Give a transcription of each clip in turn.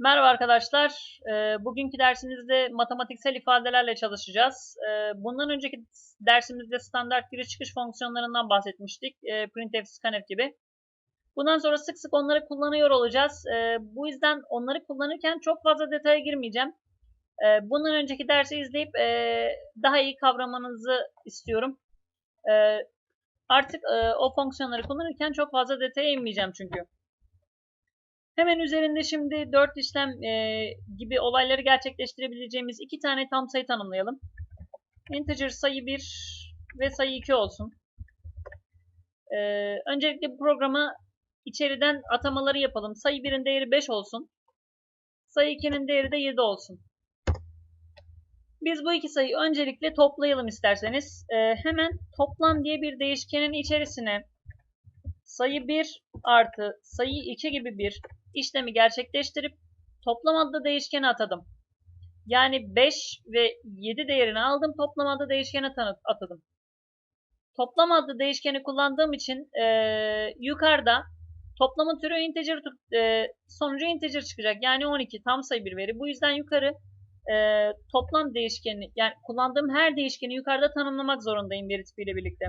Merhaba arkadaşlar. Ee, bugünkü dersimizde matematiksel ifadelerle çalışacağız. Ee, bundan önceki dersimizde standart giriş çıkış fonksiyonlarından bahsetmiştik. Ee, printf, scanf gibi. Bundan sonra sık sık onları kullanıyor olacağız. Bu yüzden onları kullanırken çok fazla detaya girmeyeceğim. Bundan önceki dersi izleyip e, daha iyi kavramanızı istiyorum. Artık e, o fonksiyonları kullanırken çok fazla detaya inmeyeceğim çünkü. Hemen üzerinde şimdi 4 işlem e, gibi olayları gerçekleştirebileceğimiz iki tane tam sayı tanımlayalım. Integer sayı 1 ve sayı 2 olsun. E, öncelikle bu programa içeriden atamaları yapalım. Sayı 1'in değeri 5 olsun. Sayı 2'nin değeri de 7 olsun. Biz bu iki sayıyı öncelikle toplayalım isterseniz. E, hemen toplam diye bir değişkenin içerisine sayı 1 artı sayı 2 gibi bir işlemi gerçekleştirip toplam adlı değişkeni atadım. Yani 5 ve 7 değerini aldım toplam adlı değişkene atadım. Toplam adlı değişkeni kullandığım için e, yukarıda toplamın türü integer e, sonucu integer çıkacak. Yani 12 tam sayı bir veri. Bu yüzden yukarı e, toplam değişkeni yani kullandığım her değişkeni yukarıda tanımlamak zorundayım veri tipiyle birlikte.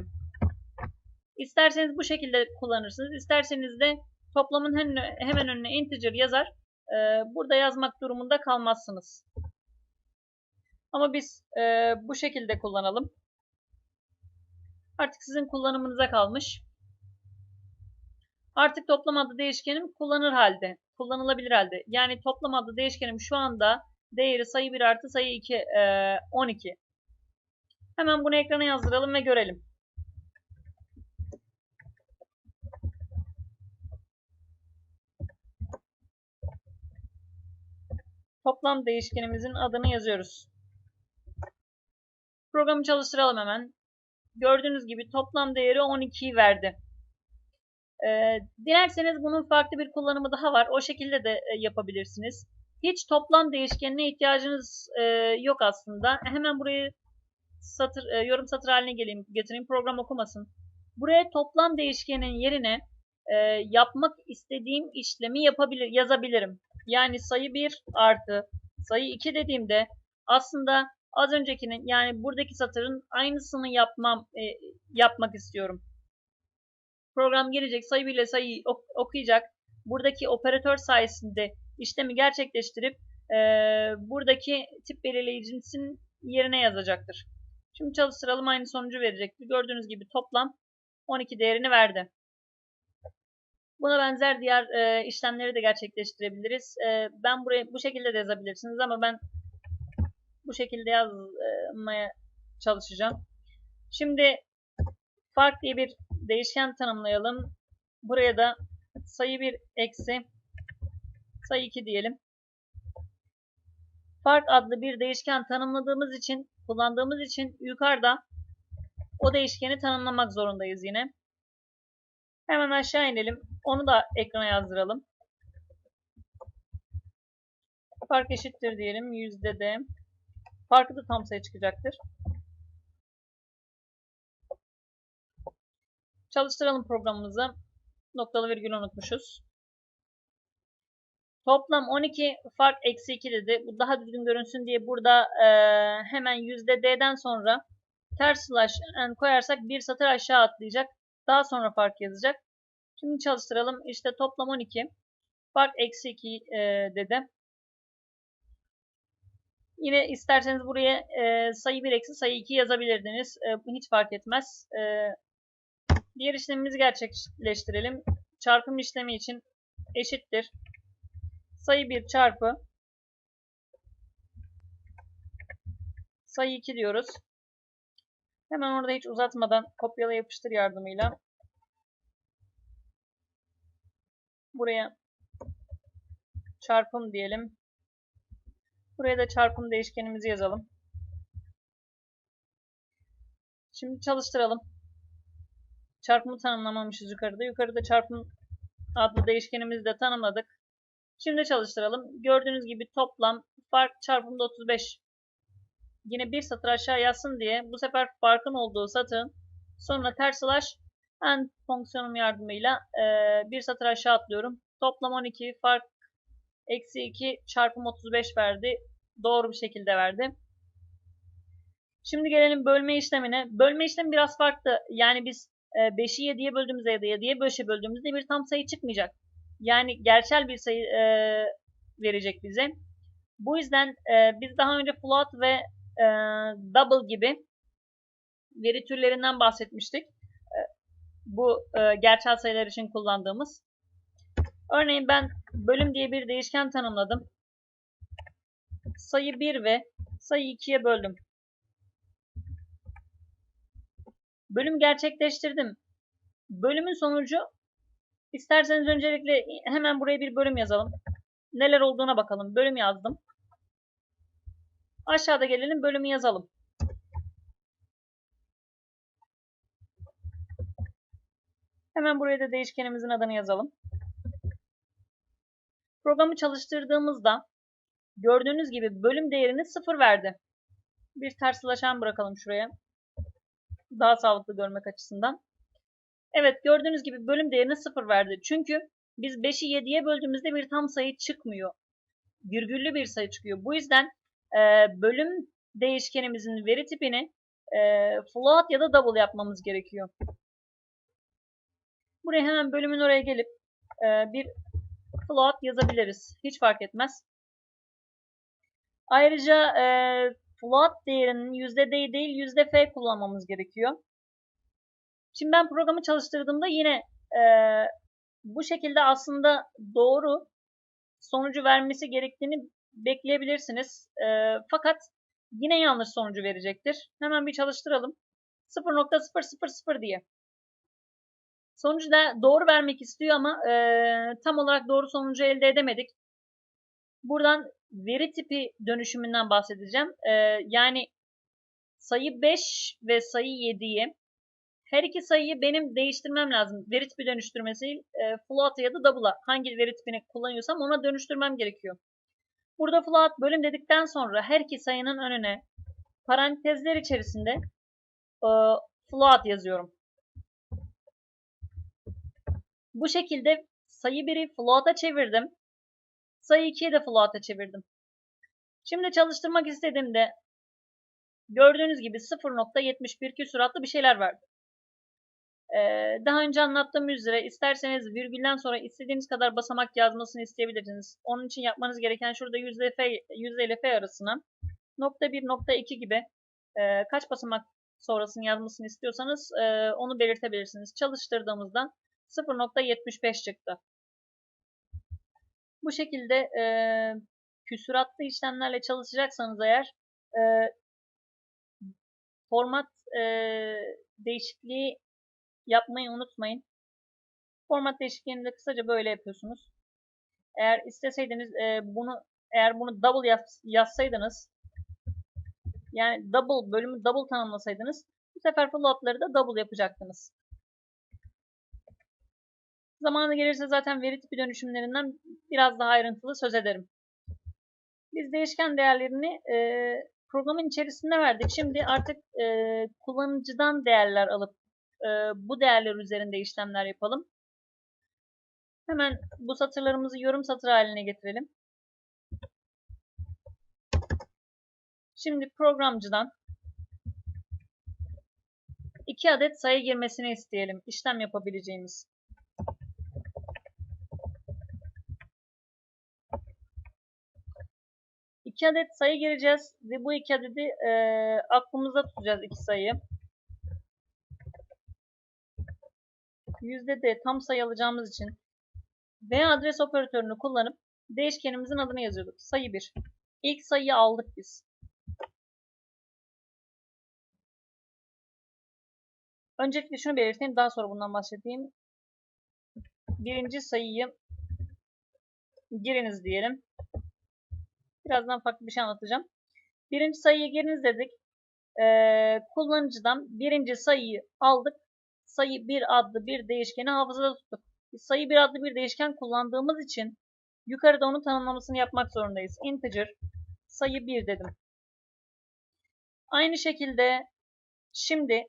İsterseniz bu şekilde kullanırsınız. İsterseniz de toplamın hemen önüne integer yazar. E, burada yazmak durumunda kalmazsınız. Ama biz e, bu şekilde kullanalım. Artık sizin kullanımınıza kalmış. Artık toplam adlı değişkenim kullanır halde. Kullanılabilir halde. Yani toplam adlı değişkenim şu anda değeri sayı 1 artı sayı 2 e, 12. Hemen bunu ekrana yazdıralım ve görelim. Toplam değişkenimizin adını yazıyoruz. Programı çalıştıralım hemen. Gördüğünüz gibi toplam değeri 12'yi verdi. Ee, dilerseniz bunun farklı bir kullanımı daha var. O şekilde de e, yapabilirsiniz. Hiç toplam değişkenine ihtiyacınız e, yok aslında. Hemen burayı satır, e, yorum satır haline geleyim, getireyim. Program okumasın. Buraya toplam değişkenin yerine e, yapmak istediğim işlemi yapabilir, yazabilirim. Yani sayı 1 artı sayı 2 dediğimde aslında az öncekinin yani buradaki satırın aynısını yapmam e, yapmak istiyorum. Program gelecek sayı 1 ile sayıyı ok okuyacak. Buradaki operatör sayesinde işlemi gerçekleştirip e, buradaki tip belirleyicisinin yerine yazacaktır. Şimdi çalıştıralım aynı sonucu verecektir. Gördüğünüz gibi toplam 12 değerini verdi. Buna benzer diğer e, işlemleri de gerçekleştirebiliriz. E, ben buraya bu şekilde de yazabilirsiniz ama ben bu şekilde yazmaya çalışacağım. Şimdi fark diye bir değişken tanımlayalım. Buraya da sayı 1 eksi sayı 2 diyelim. Fark adlı bir değişken tanımladığımız için, kullandığımız için yukarıda o değişkeni tanımlamak zorundayız yine. Hemen aşağı inelim. Onu da ekrana yazdıralım. Fark eşittir diyelim. Yüzde de. Farkı da tam sayı çıkacaktır. Çalıştıralım programımızı. Noktalı virgül unutmuşuz. Toplam 12 fark eksi 2 dedi. Bu daha düzgün görünsün diye burada e, hemen yüzde d'den sonra ters slash koyarsak bir satır aşağı atlayacak. Daha sonra fark yazacak. Şimdi çalıştıralım. İşte toplam 12. Fark eksi 2 e, dedi. Yine isterseniz buraya e, sayı 1 eksi sayı 2 yazabilirdiniz. E, hiç fark etmez. E, diğer işlemimizi gerçekleştirelim. Çarpım işlemi için eşittir. Sayı 1 çarpı sayı 2 diyoruz. Hemen orada hiç uzatmadan kopyala yapıştır yardımıyla buraya çarpım diyelim. Buraya da çarpım değişkenimizi yazalım. Şimdi çalıştıralım. Çarpımı tanımlamamışız yukarıda. Yukarıda çarpım adlı değişkenimizi de tanımladık. Şimdi çalıştıralım. Gördüğünüz gibi toplam fark çarpımda 35. Yine bir satır aşağı yazsın diye bu sefer farkın olduğu satırın sonra ters slash and fonksiyonum yardımıyla e, bir satır aşağı atlıyorum. Toplam 12 fark Eksi 2 çarpım 35 verdi. Doğru bir şekilde verdi. Şimdi gelelim bölme işlemine. Bölme işlemi biraz farklı. Yani biz 5'i 7'ye böldüğümüzde ya da 7'ye 5'e böldüğümüzde bir tam sayı çıkmayacak. Yani gerçel bir sayı e, verecek bize. Bu yüzden e, biz daha önce float ve e, double gibi veri türlerinden bahsetmiştik. E, bu e, gerçel sayılar için kullandığımız. Örneğin ben bölüm diye bir değişken tanımladım. Sayı 1 ve sayı 2'ye böldüm. Bölüm gerçekleştirdim. Bölümün sonucu isterseniz öncelikle hemen buraya bir bölüm yazalım. Neler olduğuna bakalım. Bölüm yazdım. Aşağıda gelelim bölümü yazalım. Hemen buraya da değişkenimizin adını yazalım. Programı çalıştırdığımızda gördüğünüz gibi bölüm değerini 0 verdi. Bir ters slaşan bırakalım şuraya. Daha sağlıklı görmek açısından. Evet gördüğünüz gibi bölüm değerini 0 verdi. Çünkü biz 5'i 7'ye böldüğümüzde bir tam sayı çıkmıyor. Virgüllü bir sayı çıkıyor. Bu yüzden e, bölüm değişkenimizin veri tipini e, float ya da double yapmamız gerekiyor. Buraya hemen bölümün oraya gelip e, bir float yazabiliriz. Hiç fark etmez. Ayrıca e, float değerinin %d değil yüzde %f kullanmamız gerekiyor. Şimdi ben programı çalıştırdığımda yine e, bu şekilde aslında doğru sonucu vermesi gerektiğini bekleyebilirsiniz. E, fakat yine yanlış sonucu verecektir. Hemen bir çalıştıralım. 0.000 diye. Sonucu da doğru vermek istiyor ama e, tam olarak doğru sonucu elde edemedik. Buradan veri tipi dönüşümünden bahsedeceğim. E, yani sayı 5 ve sayı 7'yi her iki sayıyı benim değiştirmem lazım. Veri tipi dönüştürmesi e, float'a ya da double'a hangi veri tipini kullanıyorsam ona dönüştürmem gerekiyor. Burada float bölüm dedikten sonra her iki sayının önüne parantezler içerisinde e, float yazıyorum. Bu şekilde sayı 1'i float'a çevirdim. Sayı 2'yi de float'a çevirdim. Şimdi çalıştırmak istediğimde gördüğünüz gibi 0.71 küsuratlı bir şeyler verdi. Ee, daha önce anlattığım üzere isterseniz virgülden sonra istediğiniz kadar basamak yazmasını isteyebilirsiniz. Onun için yapmanız gereken şurada yüzde f, yüzde ile f arasına nokta 1, nokta 2 gibi e, kaç basamak sonrasını yazmasını istiyorsanız e, onu belirtebilirsiniz. Çalıştırdığımızda 0.75 çıktı. Bu şekilde e, küsuratlı işlemlerle çalışacaksanız eğer e, format e, değişikliği yapmayı unutmayın. Format değişikliğini de kısaca böyle yapıyorsunuz. Eğer isteseydiniz e, bunu eğer bunu double yaz, yazsaydınız yani double bölümü double tanımlasaydınız bu sefer floatları da double yapacaktınız. Zamanı gelirse zaten veri tipi dönüşümlerinden biraz daha ayrıntılı söz ederim. Biz değişken değerlerini e, programın içerisinde verdik. Şimdi artık e, kullanıcıdan değerler alıp bu değerler üzerinde işlemler yapalım. Hemen bu satırlarımızı yorum satır haline getirelim. Şimdi programcıdan iki adet sayı girmesini isteyelim. işlem yapabileceğimiz. 2 adet sayı gireceğiz ve bu iki adedi e, aklımızda tutacağız iki sayıyı. Yüzde de tam sayı alacağımız için ve adres operatörünü kullanıp değişkenimizin adını yazıyorduk. Sayı 1. İlk sayıyı aldık biz. Öncelikle şunu belirteyim. Daha sonra bundan bahsedeyim. Birinci sayıyı giriniz diyelim. Birazdan farklı bir şey anlatacağım. Birinci sayıyı giriniz dedik. Ee, kullanıcıdan birinci sayıyı aldık. Sayı 1 adlı bir değişkeni hafızada tuttuk. Biz sayı 1 adlı bir değişken kullandığımız için yukarıda onun tanımlamasını yapmak zorundayız. Integer sayı 1 dedim. Aynı şekilde şimdi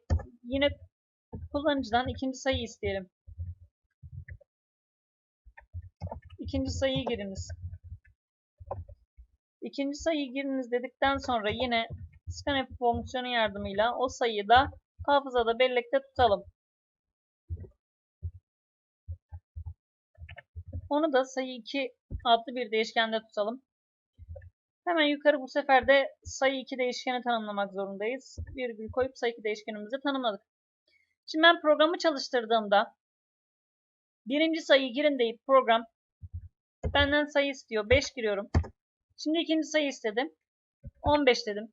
yine kullanıcıdan ikinci sayı isteyelim. İkinci sayıyı giriniz. İkinci sayıyı giriniz dedikten sonra yine scanf fonksiyonu yardımıyla o sayıyı da hafızada bellekte tutalım. Onu da sayı 2 adlı bir değişkende tutalım. Hemen yukarı bu sefer de sayı 2 değişkeni tanımlamak zorundayız. Virgül koyup sayı 2 değişkenimizi tanımladık. Şimdi ben programı çalıştırdığımda birinci sayıyı girin deyip program benden sayı istiyor. 5 giriyorum. Şimdi ikinci sayı istedim. 15 dedim.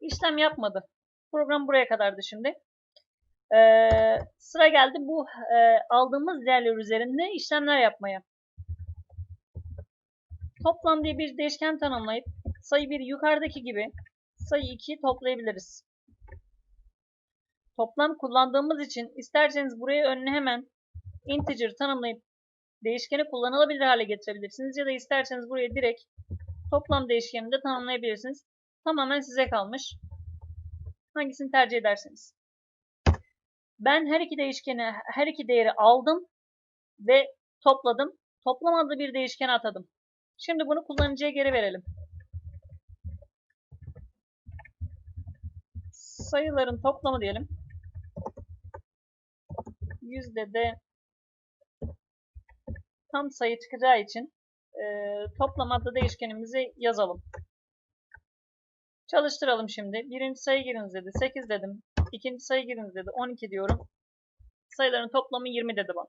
İşlem yapmadı. Program buraya kadardı şimdi. Ee, sıra geldi bu e, aldığımız değerler üzerinde işlemler yapmaya. Toplam diye bir değişken tanımlayıp sayı 1 yukarıdaki gibi sayı 2'yi toplayabiliriz. Toplam kullandığımız için isterseniz buraya önüne hemen integer tanımlayıp değişkeni kullanılabilir hale getirebilirsiniz. Ya da isterseniz buraya direkt toplam değişkenini de tanımlayabilirsiniz. Tamamen size kalmış. Hangisini tercih ederseniz. Ben her iki değişkeni, her iki değeri aldım ve topladım. Toplam adlı bir değişken atadım. Şimdi bunu kullanıcıya geri verelim. Sayıların toplamı diyelim. Yüzde de tam sayı çıkacağı için e, toplam adlı değişkenimizi yazalım. Çalıştıralım şimdi. Birinci sayı giriniz dedi. 8 dedim. İkinci sayı giriniz dedi. 12 diyorum. Sayıların toplamı 20 dedi bana.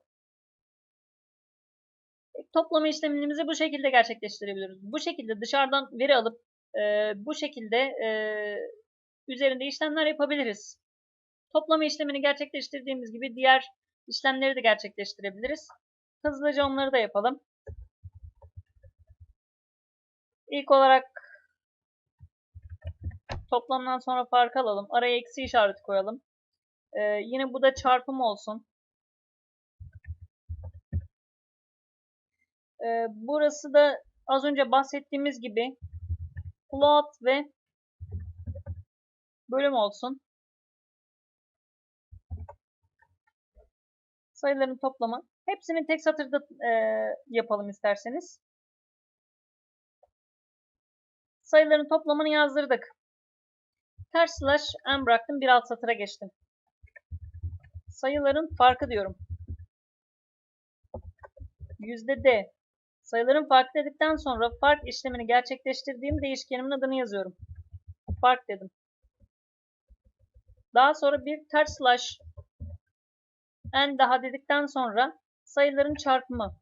Toplama işlemimizi bu şekilde gerçekleştirebiliriz. Bu şekilde dışarıdan veri alıp e, bu şekilde e, üzerinde işlemler yapabiliriz. Toplama işlemini gerçekleştirdiğimiz gibi diğer işlemleri de gerçekleştirebiliriz. Hızlıca onları da yapalım. İlk olarak toplamdan sonra fark alalım. Araya eksi işareti koyalım. Ee, yine bu da çarpım olsun. Ee, burası da az önce bahsettiğimiz gibi float ve bölüm olsun. Sayıların toplamı. Hepsini tek satırda e, yapalım isterseniz. Sayıların toplamını yazdırdık. Ters slash n bıraktım. Bir alt satıra geçtim. Sayıların farkı diyorum. Yüzde D. Sayıların farkı dedikten sonra fark işlemini gerçekleştirdiğim değişkenimin adını yazıyorum. Fark dedim. Daha sonra bir ters slash n daha dedikten sonra sayıların çarpımı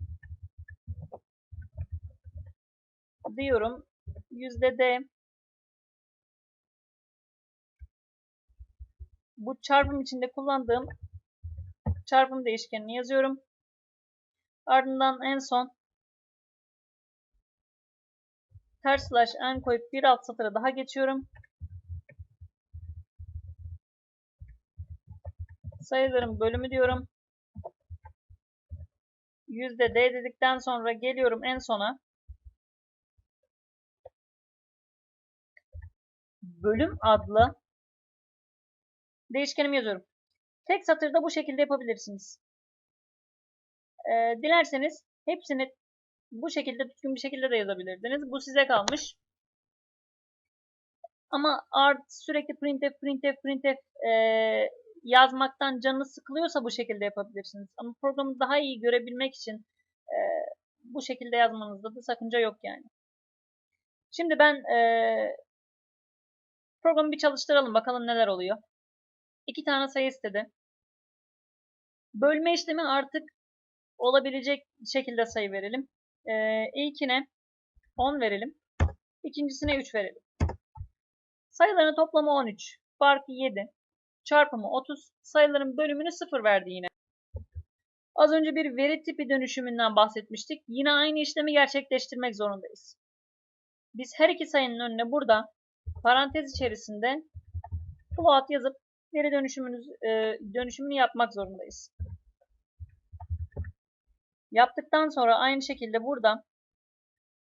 diyorum. Yüzde D bu çarpım içinde kullandığım çarpım değişkenini yazıyorum. Ardından en son ters slash n koyup bir alt satıra daha geçiyorum. Sayıların bölümü diyorum. Yüzde D dedikten sonra geliyorum en sona. Bölüm adlı değişkenimi yazıyorum. Tek satırda bu şekilde yapabilirsiniz. Ee, dilerseniz hepsini bu şekilde düzgün bir şekilde de yazabilirdiniz. Bu size kalmış. Ama art sürekli printf printf printf e, yazmaktan canınız sıkılıyorsa bu şekilde yapabilirsiniz. Ama programı daha iyi görebilmek için e, bu şekilde yazmanızda da sakınca yok yani. Şimdi ben e, programı bir çalıştıralım bakalım neler oluyor. İki tane sayı istedi. Bölme işlemi artık olabilecek şekilde sayı verelim. Ee, ilkine 10 verelim. İkincisine 3 verelim. Sayıların toplamı 13. Farkı 7. Çarpımı 30. Sayıların bölümünü 0 verdi yine. Az önce bir veri tipi dönüşümünden bahsetmiştik. Yine aynı işlemi gerçekleştirmek zorundayız. Biz her iki sayının önüne burada parantez içerisinde float yazıp veri dönüşümünüz, e, dönüşümünü yapmak zorundayız. Yaptıktan sonra aynı şekilde burada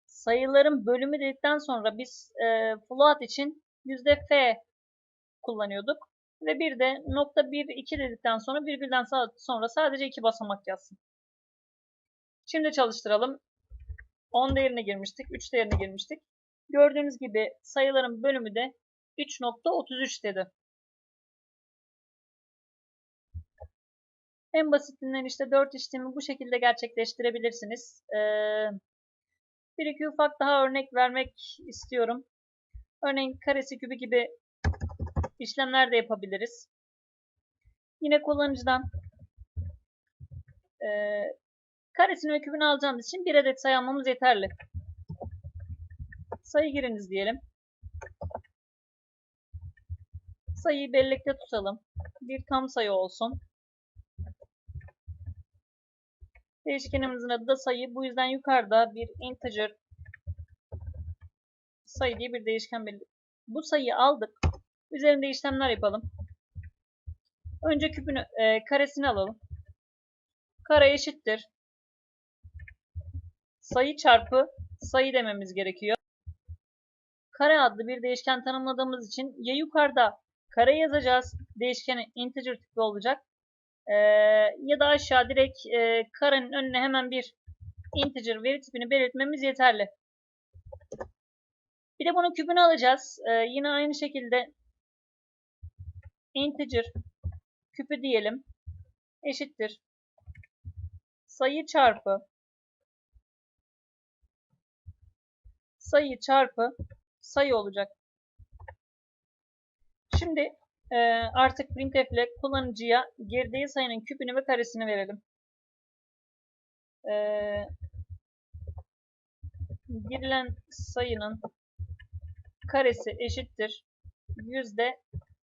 sayıların bölümü dedikten sonra biz e, float için %f kullanıyorduk. Ve bir de nokta 1, 2 dedikten sonra virgülden sonra sadece 2 basamak yazsın. Şimdi çalıştıralım. 10 değerini girmiştik. 3 değerini girmiştik. Gördüğünüz gibi sayıların bölümü de 3.33 dedi. En basitinden işte 4 işlemi bu şekilde gerçekleştirebilirsiniz. Ee, bir iki ufak daha örnek vermek istiyorum. Örneğin karesi kübü gibi işlemler de yapabiliriz. Yine kullanıcıdan e, karesini ve kübünü alacağımız için bir adet sayı almamız yeterli. Sayı giriniz diyelim. Sayıyı bellekte tutalım. Bir tam sayı olsun. Değişkenimizin adı da sayı. Bu yüzden yukarıda bir integer sayı diye bir değişken belirledik. Bu sayıyı aldık. Üzerinde işlemler yapalım. Önce küpünü, e, karesini alalım. Kare eşittir. Sayı çarpı sayı dememiz gerekiyor. Kare adlı bir değişken tanımladığımız için ya yukarıda kare yazacağız. Değişkeni integer tipi olacak. Ee, ya da aşağı direkt e, karenin önüne hemen bir integer veri tipini belirtmemiz yeterli. Bir de bunun küpünü alacağız. Ee, yine aynı şekilde integer küpü diyelim eşittir sayı çarpı sayı çarpı sayı olacak. Şimdi e, artık printf ile kullanıcıya girdiği sayının küpünü ve karesini verelim. E, girilen sayının karesi eşittir yüzde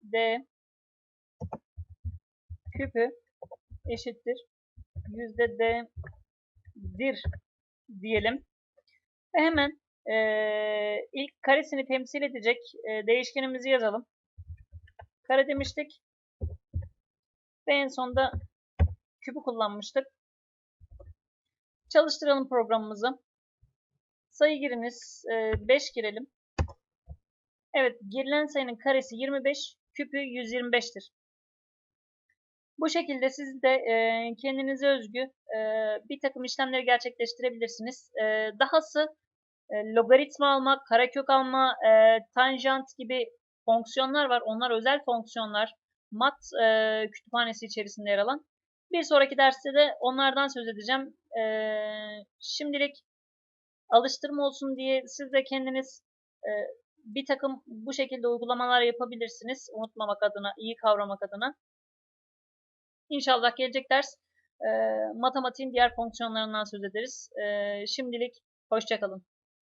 d küpü eşittir yüzde d dir diyelim. Ve hemen e, ilk karesini temsil edecek e, değişkenimizi yazalım. Kare demiştik. Ve en sonda küpü kullanmıştık. Çalıştıralım programımızı. Sayı giriniz. E, 5 girelim. Evet, girilen sayının karesi 25, küpü 125'tir. Bu şekilde siz de e, kendinize özgü e, bir takım işlemleri gerçekleştirebilirsiniz. E, dahası e, logaritma alma, karekök alma, e, tanjant gibi fonksiyonlar var. Onlar özel fonksiyonlar. Mat e, kütüphanesi içerisinde yer alan. Bir sonraki derste de onlardan söz edeceğim. E, şimdilik alıştırma olsun diye siz de kendiniz e, bir takım bu şekilde uygulamalar yapabilirsiniz. Unutmamak adına, iyi kavramak adına. İnşallah gelecek ders e, matematiğin diğer fonksiyonlarından söz ederiz. E, şimdilik hoşçakalın.